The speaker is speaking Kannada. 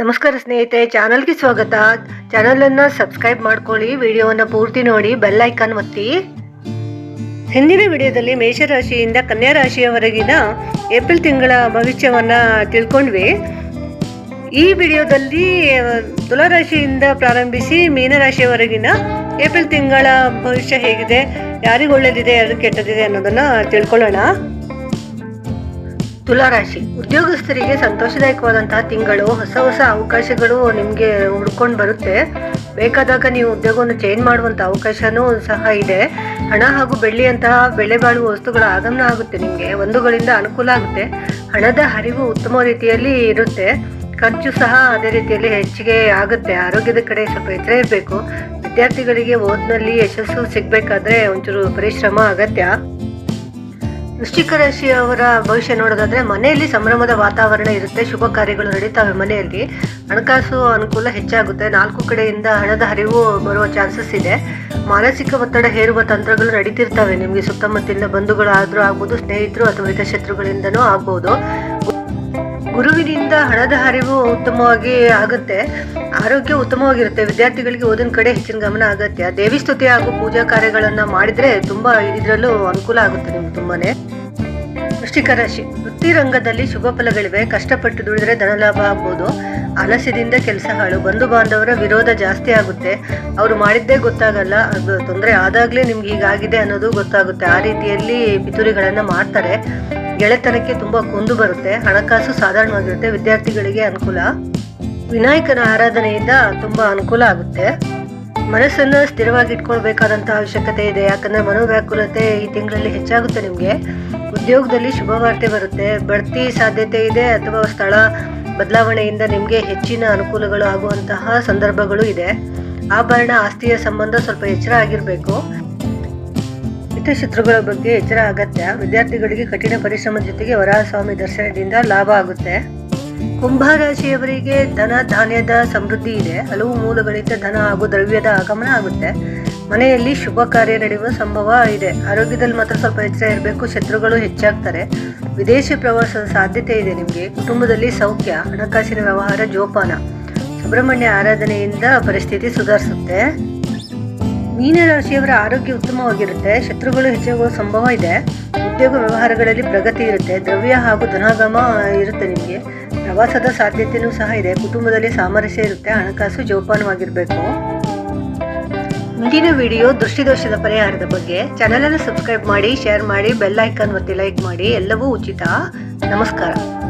ನಮಸ್ಕಾರ ಸ್ನೇಹಿತರೆ, ಚಾನಲ್ಗೆ ಸ್ವಾಗತ. ಚಾನಲನ್ನು ಸಬ್ಸ್ಕ್ರೈಬ್ ಮಾಡ್ಕೊಳ್ಳಿ, ವಿಡಿಯೋವನ್ನು ಪೂರ್ತಿ ನೋಡಿ, ಬೆಲ್ ಐಕಾನ್ ಒತ್ತಿ. ಹಿಂದಿನ ವಿಡಿಯೋದಲ್ಲಿ ಮೇಷರಾಶಿಯಿಂದ ಕನ್ಯಾ ರಾಶಿಯವರೆಗಿನ ಏಪ್ರಿಲ್ ತಿಂಗಳ ಭವಿಷ್ಯವನ್ನು ತಿಳ್ಕೊಂಡ್ವಿ. ಈ ವಿಡಿಯೋದಲ್ಲಿ ತುಲಾರಾಶಿಯಿಂದ ಪ್ರಾರಂಭಿಸಿ ಮೀನರಾಶಿಯವರೆಗಿನ ಏಪ್ರಿಲ್ ತಿಂಗಳ ಭವಿಷ್ಯ ಹೇಗಿದೆ, ಯಾರಿಗೆ ಒಳ್ಳೆಯದಿದೆ ಯಾರಿಗೆ ಕೆಟ್ಟದಿದೆ ಅನ್ನೋದನ್ನು ತಿಳ್ಕೊಳ್ಳೋಣ. ತುಲಾರಾಶಿ. ಉದ್ಯೋಗಸ್ಥರಿಗೆ ಸಂತೋಷದಾಯಕವಾದಂತಹ ತಿಂಗಳು, ಹೊಸ ಹೊಸ ಅವಕಾಶಗಳು ನಿಮಗೆ ಹುಡ್ಕೊಂಡು ಬರುತ್ತೆ. ಬೇಕಾದಾಗ ನೀವು ಉದ್ಯೋಗವನ್ನು ಚೇಂಜ್ ಮಾಡುವಂಥ ಅವಕಾಶನೂ ಸಹ ಇದೆ. ಹಣ ಹಾಗೂ ಬೆಳ್ಳಿಯಂತಹ ಬೆಲೆ ಬಾಳುವ ವಸ್ತುಗಳ ಆಗಮನ ಆಗುತ್ತೆ ನಿಮಗೆ. ಒಂದುಗಳಿಂದ ಅನುಕೂಲ ಆಗುತ್ತೆ. ಹಣದ ಹರಿವು ಉತ್ತಮ ರೀತಿಯಲ್ಲಿ ಇರುತ್ತೆ. ಖರ್ಚು ಸಹ ಅದೇ ರೀತಿಯಲ್ಲಿ ಹೆಚ್ಚಿಗೆ ಆಗುತ್ತೆ. ಆರೋಗ್ಯದ ಕಡೆ ಸ್ವಲ್ಪ ಎಚ್ಚರ ಇರಬೇಕು. ವಿದ್ಯಾರ್ಥಿಗಳಿಗೆ ಓದಿನಲ್ಲಿ ಯಶಸ್ಸು ಸಿಗಬೇಕಾದ್ರೆ ಒಂಚೂರು ಪರಿಶ್ರಮ ಅಗತ್ಯ. ವೃಶ್ಚಿಕ ರಾಶಿಯವರ ಭವಿಷ್ಯ ನೋಡೋದಾದ್ರೆ, ಮನೆಯಲ್ಲಿ ಸಂಭ್ರಮದ ವಾತಾವರಣ ಇರುತ್ತೆ, ಶುಭ ಕಾರ್ಯಗಳು ನಡೀತಾವೆ ಮನೆಯಲ್ಲಿ. ಹಣಕಾಸು ಅನುಕೂಲ ಹೆಚ್ಚಾಗುತ್ತೆ, ನಾಲ್ಕು ಕಡೆಯಿಂದ ಹಣದ ಹರಿವು ಬರುವ ಚಾನ್ಸಸ್ ಇದೆ. ಮಾನಸಿಕ ಒತ್ತಡ ಹೇರುವ ತಂತ್ರಗಳು ನಡೀತಿರ್ತವೆ, ನಿಮಗೆ ಸುತ್ತಮುತ್ತಲಿನ ಬಂಧುಗಳು ಆದರೂ ಆಗ್ಬೋದು, ಸ್ನೇಹಿತರು ಅಥವಾ ಹಿತಶತ್ರುಗಳಿಂದನೂ ಆಗ್ಬೋದು. ಗುರುವಿನಿಂದ ಹಣದ ಹರಿವು ಉತ್ತಮವಾಗಿ ಆಗುತ್ತೆ, ಆರೋಗ್ಯ ಉತ್ತಮವಾಗಿರುತ್ತೆ, ವಿದ್ಯಾರ್ಥಿಗಳಿಗೆ ಓದಿನ ಕಡೆ ಹೆಚ್ಚಿನ ಗಮನ ಆಗತ್ತೆ. ದೇವಿ ಸ್ತುತಿ ಹಾಗೂ ಪೂಜಾ ಕಾರ್ಯಗಳನ್ನು ಮಾಡಿದರೆ ತುಂಬ ಇದರಲ್ಲೂ ಅನುಕೂಲ ಆಗುತ್ತೆ ನಿಮ್ಗೆ ತುಂಬಾನೇ. ವೃಶ್ಚಿಕ ರಾಶಿ. ವೃತ್ತಿ ರಂಗದಲ್ಲಿ ಶುಭ ಫಲಗಳಿವೆ. ಕಷ್ಟಪಟ್ಟು ದುಡಿದ್ರೆ ಧನಲಾಭ ಆಗ್ಬೋದು. ಆಲಸ್ಯದಿಂದ ಕೆಲಸ ಹಾಳು. ಬಂಧು ಬಾಂಧವರ ವಿರೋಧ ಜಾಸ್ತಿ ಆಗುತ್ತೆ. ಅವರು ಮಾಡಿದ್ದೇ ಗೊತ್ತಾಗಲ್ಲ. ಅದು ತೊಂದರೆ ಆದಾಗಲೇ ನಿಮ್ಗೆ ಹೀಗಾಗಿದೆ ಅನ್ನೋದು ಗೊತ್ತಾಗುತ್ತೆ. ಆ ರೀತಿಯಲ್ಲಿ ಪಿತೂರಿಗಳನ್ನ ಮಾಡ್ತಾರೆ. ಗೆಳೆತನಕ್ಕೆ ತುಂಬಾ ಕುಂದು ಬರುತ್ತೆ. ಹಣಕಾಸು ಸಾಧಾರಣವಾಗಿರುತ್ತೆ. ವಿದ್ಯಾರ್ಥಿಗಳಿಗೆ ಅನುಕೂಲ. ವಿನಾಯಕನ ಆರಾಧನೆಯಿಂದ ತುಂಬಾ ಅನುಕೂಲ ಆಗುತ್ತೆ. ಮನಸ್ಸನ್ನು ಸ್ಥಿರವಾಗಿ ಇಟ್ಕೊಳ್ಬೇಕಾದಂತಹ ಅವಶ್ಯಕತೆ ಇದೆ. ಯಾಕಂದರೆ ಮನೋವ್ಯಾಕುಲತೆ ಈ ತಿಂಗಳಲ್ಲಿ ಹೆಚ್ಚಾಗುತ್ತೆ ನಿಮಗೆ. ಉದ್ಯೋಗದಲ್ಲಿ ಶುಭವಾರ್ತೆ ಬರುತ್ತೆ. ಬಡ್ತಿ ಸಾಧ್ಯತೆ ಇದೆ ಅಥವಾ ಸ್ಥಳ ಬದಲಾವಣೆಯಿಂದ ನಿಮಗೆ ಹೆಚ್ಚಿನ ಅನುಕೂಲಗಳು ಆಗುವಂತಹ ಸಂದರ್ಭಗಳು ಇದೆ. ಆಭರಣ, ಆಸ್ತಿಯ ಸಂಬಂಧ ಸ್ವಲ್ಪ ಎಚ್ಚರ ಆಗಿರಬೇಕು. ಶತ್ರುಗಳ ಬಗ್ಗೆ ಎಚ್ಚರ ಅಗತ್ಯ ವಿದ್ಯಾರ್ಥಿಗಳಿಗೆ ಕಠಿಣ ಪರಿಶ್ರಮದ ಜೊತೆಗೆ ವರಾಹಸ್ವಾಮಿ ದರ್ಶನದಿಂದ ಲಾಭ ಆಗುತ್ತೆ. ಕುಂಭ ರಾಶಿಯವರಿಗೆ ಧನ ಧಾನ್ಯದ ಸಮೃದ್ಧಿ ಇದೆ. ಹಲವು ಮೂಲಗಳಿಂದ ಧನ ಹಾಗೂ ದ್ರವ್ಯದ ಆಗಮನ ಆಗುತ್ತೆ. ಮನೆಯಲ್ಲಿ ಶುಭ ಕಾರ್ಯ ನಡೆಯುವ ಸಂಭವ ಇದೆ. ಆರೋಗ್ಯದಲ್ಲಿ ಮಾತ್ರ ಸ್ವಲ್ಪ ಎಚ್ಚರ ಇರಬೇಕು. ಶತ್ರುಗಳು ಹೆಚ್ಚಾಗ್ತಾರೆ. ವಿದೇಶಿ ಪ್ರವಾಸದ ಸಾಧ್ಯತೆ ಇದೆ ನಿಮಗೆ. ಕುಟುಂಬದಲ್ಲಿ ಸೌಖ್ಯ, ಹಣಕಾಸಿನ ವ್ಯವಹಾರ, ಜೋಪಾನ. ಸುಬ್ರಹ್ಮಣ್ಯ ಆರಾಧನೆಯಿಂದ ಪರಿಸ್ಥಿತಿ ಸುಧಾರಿಸುತ್ತೆ. ಮೀನರಾಶಿಯವರ ಆರೋಗ್ಯ ಉತ್ತಮವಾಗಿರುತ್ತೆ. ಶತ್ರುಗಳು ಹೆಚ್ಚಾಗುವ ಸಂಭವ ಇದೆ. ಉದ್ಯೋಗ ವ್ಯವಹಾರಗಳಲ್ಲಿ ಪ್ರಗತಿ ಇರುತ್ತೆ. ದ್ರವ್ಯ ಹಾಗೂ ಧನಾಗಮ ಇರುತ್ತೆ ನಿಮಗೆ. ಪ್ರವಾಸದ ಸಾಧ್ಯತೆಯೂ ಸಹ ಇದೆ. ಕುಟುಂಬದಲ್ಲಿ ಸಾಮರಸ್ಯ ಇರುತ್ತೆ, ಹಣಕಾಸು ಜೋಪಾನವಾಗಿರಬೇಕು. ಮುಂದಿನ ವಿಡಿಯೋ ದೃಷ್ಟಿದೋಷದ ಪರಿಹಾರದ ಬಗ್ಗೆ. ಚಾನಲನ್ನು ಸಬ್ಸ್ಕ್ರೈಬ್ ಮಾಡಿ, ಶೇರ್ ಮಾಡಿ, ಬೆಲ್ ಐಕಾನ್ ಒತ್ತಿ ಲೈಕ್ ಮಾಡಿ. ಎಲ್ಲವೂ ಉಚಿತ. ನಮಸ್ಕಾರ.